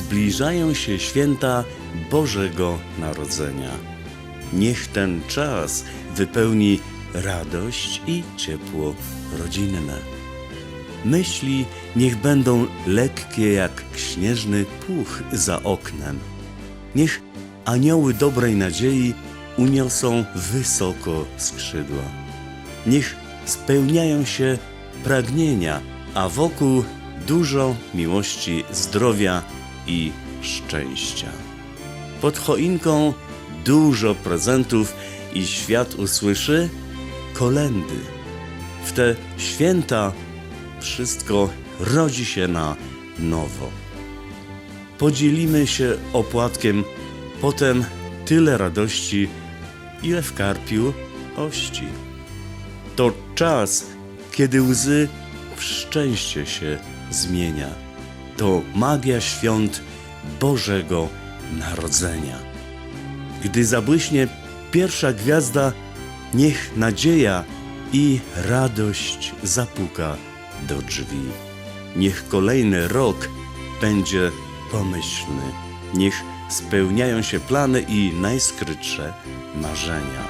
zbliżają się święta Bożego Narodzenia. Niech ten czas wypełni radość i ciepło rodzinne. Myśli niech będą lekkie jak śnieżny puch za oknem. Niech anioły dobrej nadziei uniosą wysoko skrzydła. Niech spełniają się pragnienia, a wokół dużo miłości, zdrowia i szczęścia. Pod choinką dużo prezentów i świat usłyszy kolendy. W te święta wszystko rodzi się na nowo. Podzielimy się opłatkiem, potem tyle radości, ile w karpiu ości. To czas, kiedy łzy w szczęście się zmienia. To magia świąt Bożego Narodzenia. Gdy zabłyśnie pierwsza gwiazda, niech nadzieja i radość zapuka do drzwi. Niech kolejny rok będzie pomyślny. Niech spełniają się plany i najskrytsze marzenia.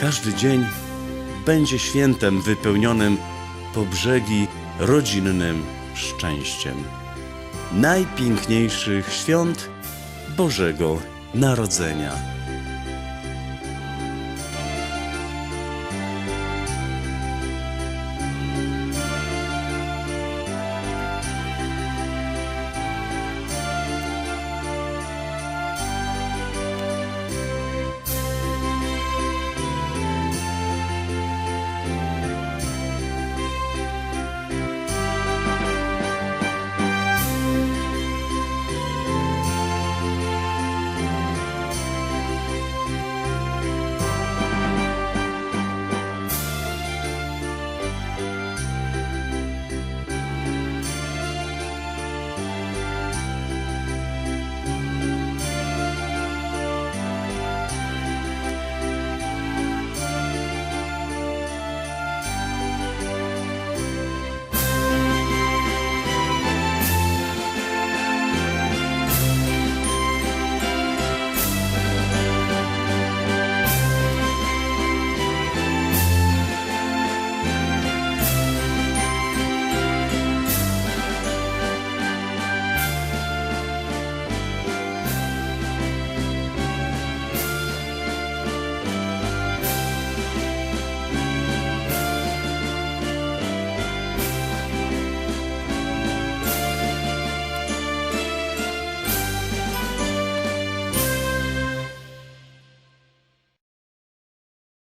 Każdy dzień będzie świętem wypełnionym po brzegi rodzinnym szczęściem. Najpiękniejszych świąt Bożego Narodzenia.